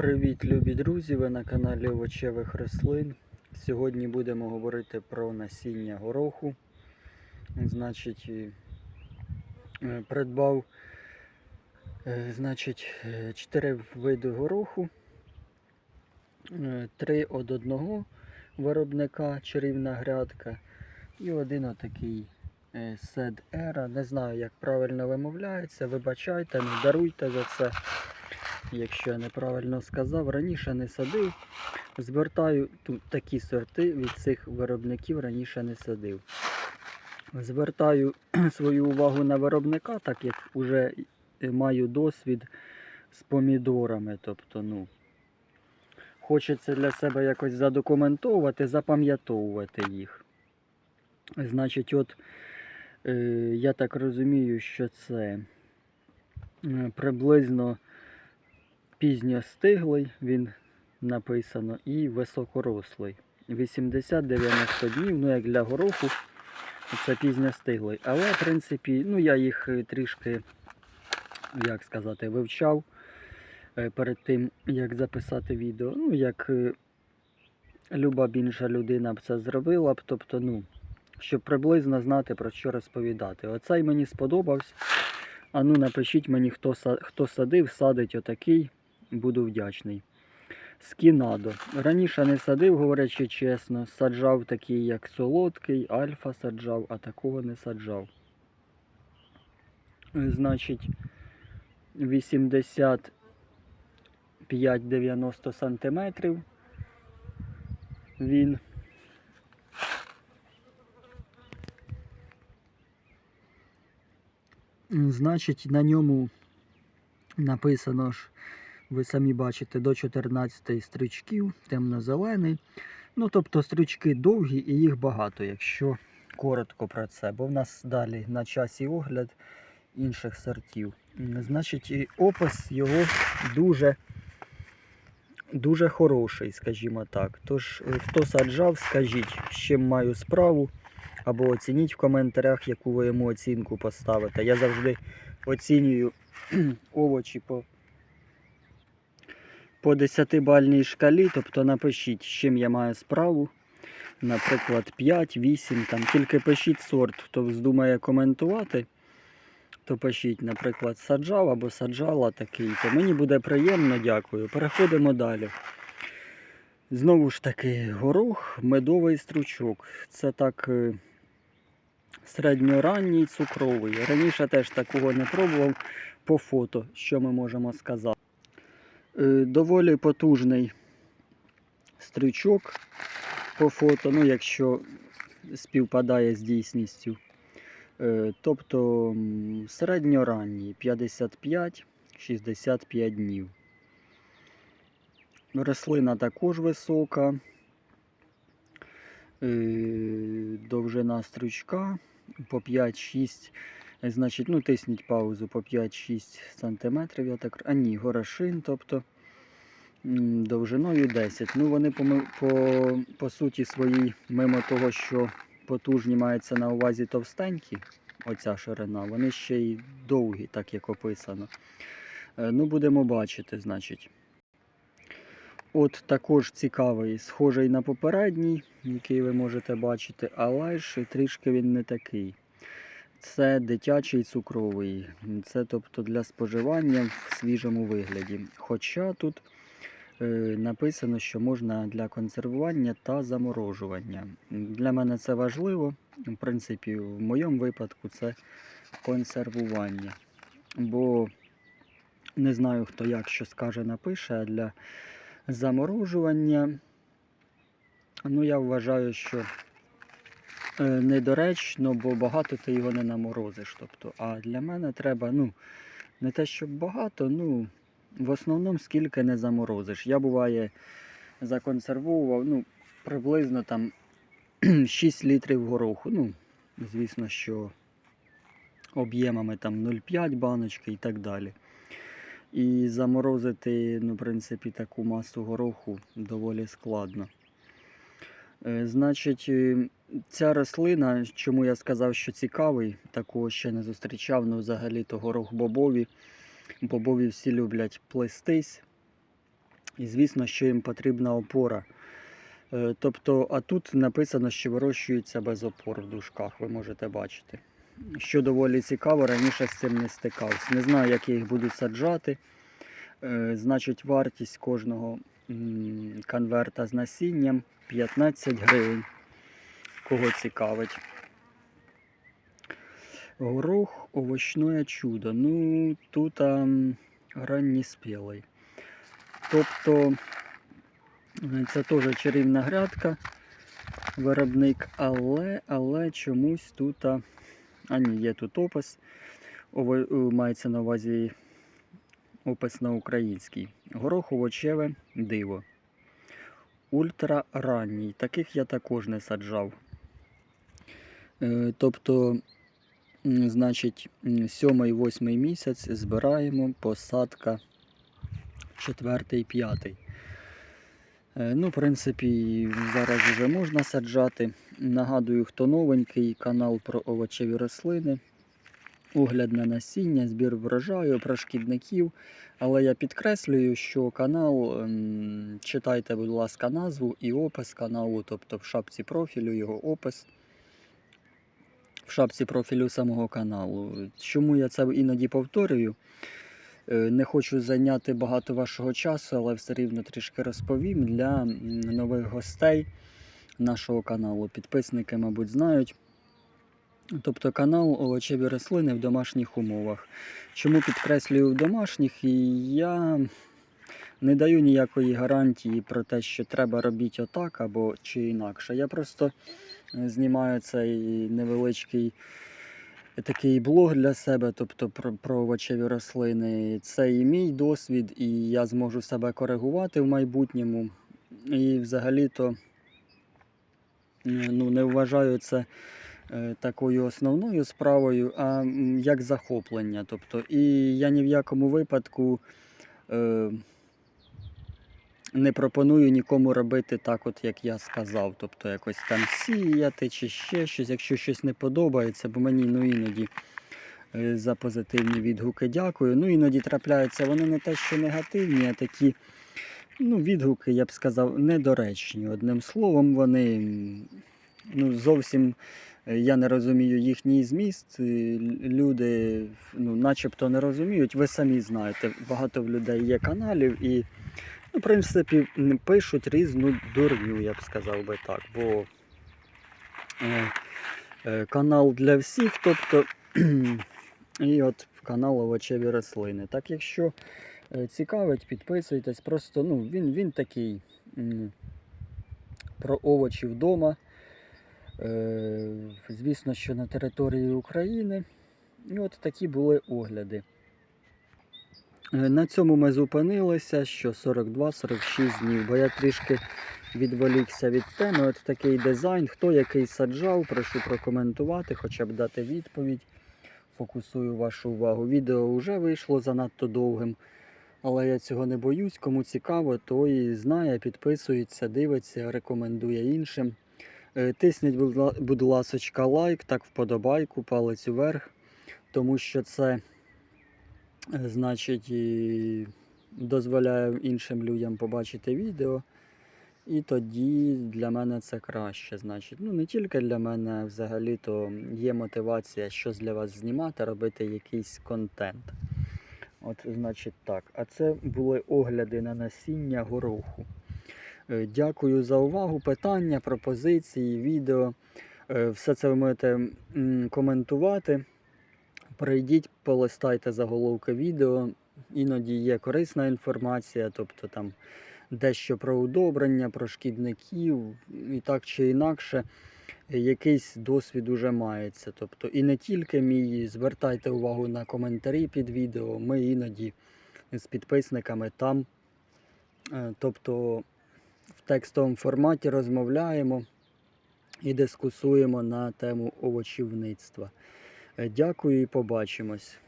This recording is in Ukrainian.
Привіт, любі друзі! Ви на каналі Овочевих рослин. Сьогодні будемо говорити про насіння гороху. Значить, е, придбав е, значить, е, 4 види гороху, е, три від одного виробника чарівна грядка і один отакий е, Сед Era. Не знаю, як правильно вимовляється. Вибачайте, не даруйте за це якщо я неправильно сказав, раніше не садив. Звертаю тут такі сорти від цих виробників раніше не садив. Звертаю свою увагу на виробника, так як вже маю досвід з помідорами. Тобто, ну, хочеться для себе якось задокументовувати, запам'ятовувати їх. Значить, от е, я так розумію, що це е, приблизно пізньостиглий, він написано, і високорослий. 80-90 днів, ну як для гороху, це пізньостиглий. Але, в принципі, ну я їх трішки, як сказати, вивчав е, перед тим, як записати відео. Ну, як е, люба б інша людина б це зробила б, тобто, ну, щоб приблизно знати про що розповідати. Оцей мені сподобався. А ну напишіть мені, хто, хто садив, садить отакий буду вдячний. Скінадо. Раніше не садив, говорячи чесно. Саджав такий, як солодкий, альфа саджав, а такого не саджав. Значить, 85-90 сантиметрів. Він. Значить, на ньому написано ж ви самі бачите, до 14 стрічків, темно-зелений. Ну, тобто стрічки довгі і їх багато, якщо коротко про це. Бо в нас далі на часі огляд інших сортів. Значить, і опис його дуже, дуже хороший, скажімо так. Тож, е, хто саджав, скажіть, з чим маю справу. Або оцініть в коментарях, яку ви йому оцінку поставите. Я завжди оцінюю овочі по по 10-бальній шкалі, тобто напишіть, з чим я маю справу. Наприклад, 5, 8, там тільки пишіть сорт, хто вздумає коментувати, то пишіть, наприклад, саджав або саджала такий, то мені буде приємно, дякую. Переходимо далі. Знову ж таки, горох, медовий стручок. Це так е, середньоранній цукровий. Раніше теж такого не пробував по фото, що ми можемо сказати. Е, Доволі потужний стрючок по фото, ну якщо співпадає з дійсністю. Е, Тобто середньоранній 55-65 днів. Рослина також висока. Е, Довжина стручка по 5-6 Значить, ну тисніть паузу по 5-6 см, я так. А ні, горошин, тобто довжиною 10. Ну, вони по, по, по суті своїй, мимо того, що потужні мається на увазі товстенькі, оця ширина, вони ще й довгі, так як описано. Е, Ну, будемо бачити, значить. От також цікавий, схожий на попередній, який ви можете бачити, але ж трішки він не такий. Це дитячий цукровий. Це тобто для споживання в свіжому вигляді. Хоча тут е, написано, що можна для консервування та заморожування. Для мене це важливо. В принципі, в моєму випадку це консервування. Бо не знаю, хто як що скаже, напише, а для заморожування, ну я вважаю, що недоречно, бо багато ти його не наморозиш. Тобто, а для мене треба, ну, не те, щоб багато, ну, в основному скільки не заморозиш. Я буває законсервував, ну, приблизно там 6 літрів гороху. Ну, звісно, що об'ємами там 0,5 баночки і так далі. І заморозити, ну, в принципі, таку масу гороху доволі складно. Е, Значить, е, ця рослина, чому я сказав, що цікавий, такого ще не зустрічав, ну взагалі то горох бобові. Бобові всі люблять плестись. І звісно, що їм потрібна опора. Е, Тобто, а тут написано, що вирощуються без опор в дужках, ви можете бачити. Що доволі цікаво, раніше з цим не стикався. Не знаю, як я їх буду саджати. Значить, вартість кожного конверта з насінням 15 гривень. Кого цікавить. Горох овочне чудо. Ну, тут ам, ранньоспілий. Тобто е, це теж чарівна грядка, виробник, але, але чомусь тут. А, а ні, є тут опис. Ово, е, мається на увазі опис на український. Горох овочеве диво. Ультраранній. Таких я також не саджав. Е, Тобто, значить, 7-8 місяць збираємо посадка 4 5 Ну, в принципі, зараз вже можна саджати. Нагадую, хто новенький, канал про овочеві рослини, огляд на насіння, збір врожаю, про шкідників. Але я підкреслюю, що канал, ем, читайте, будь ласка, назву і опис каналу, тобто в шапці профілю його опис. В шапці профілю самого каналу. Чому я це іноді повторюю? Е, Не хочу зайняти багато вашого часу, але все рівно трішки розповім для нових гостей нашого каналу. Підписники, мабуть, знають. Тобто канал овочеві рослини в домашніх умовах. Чому підкреслюю в домашніх? І я не даю ніякої гарантії про те, що треба робити отак або чи інакше. Я просто е, знімаю цей невеличкий такий блог для себе, тобто про, про овочеві рослини. Це і мій досвід, і я зможу себе коригувати в майбутньому. І взагалі-то е, ну, не вважаю це е, такою основною справою, а як захоплення. Тобто, і я ні в якому випадку е, не пропоную нікому робити так, от як я сказав. Тобто якось там сіяти чи ще щось, якщо щось не подобається, бо мені ну, іноді е, за позитивні відгуки дякую. Ну, іноді трапляються вони не те, що негативні, а такі ну, відгуки, я б сказав, недоречні. Одним словом, вони ну, зовсім е, я не розумію їхній зміст. Люди ну, начебто не розуміють. Ви самі знаєте, багато в людей є каналів і, ну, в принципі, пишуть різну дурню, я б сказав би так. Бо е, е, канал для всіх, тобто і от канал овочеві рослини. Так якщо е, цікавить, підписуйтесь. Просто ну, він, він такий про овочі вдома. Е, Звісно, що на території України. І от такі були огляди. Е, На цьому ми зупинилися, що 42-46 днів, бо я трішки відволікся від теми. От такий дизайн. Хто який саджав, прошу прокоментувати, хоча б дати відповідь. Фокусую вашу увагу. Відео вже вийшло занадто довгим, але я цього не боюсь. Кому цікаво, той знає, підписується, дивиться, рекомендує іншим. Е, Тисніть, будь ла- ласочка, лайк, так вподобайку, палець уверх, тому що це, е, значить, дозволяє іншим людям побачити відео. І тоді для мене це краще. Значить, ну не тільки для мене, а взагалі-то є мотивація щось для вас знімати, робити якийсь контент. От, значить, так. А це були огляди на насіння гороху. Е, Дякую за увагу, питання, пропозиції, відео. Е, Все це ви можете коментувати. Прийдіть, полистайте заголовки відео. Іноді є корисна інформація, тобто там дещо про удобрення, про шкідників і так чи інакше. Якийсь досвід уже мається. Тобто, і не тільки мій, звертайте увагу на коментарі під відео. Ми іноді з підписниками там. е, Тобто текстовому форматі розмовляємо і дискусуємо на тему овочівництва. Е, Дякую і побачимось.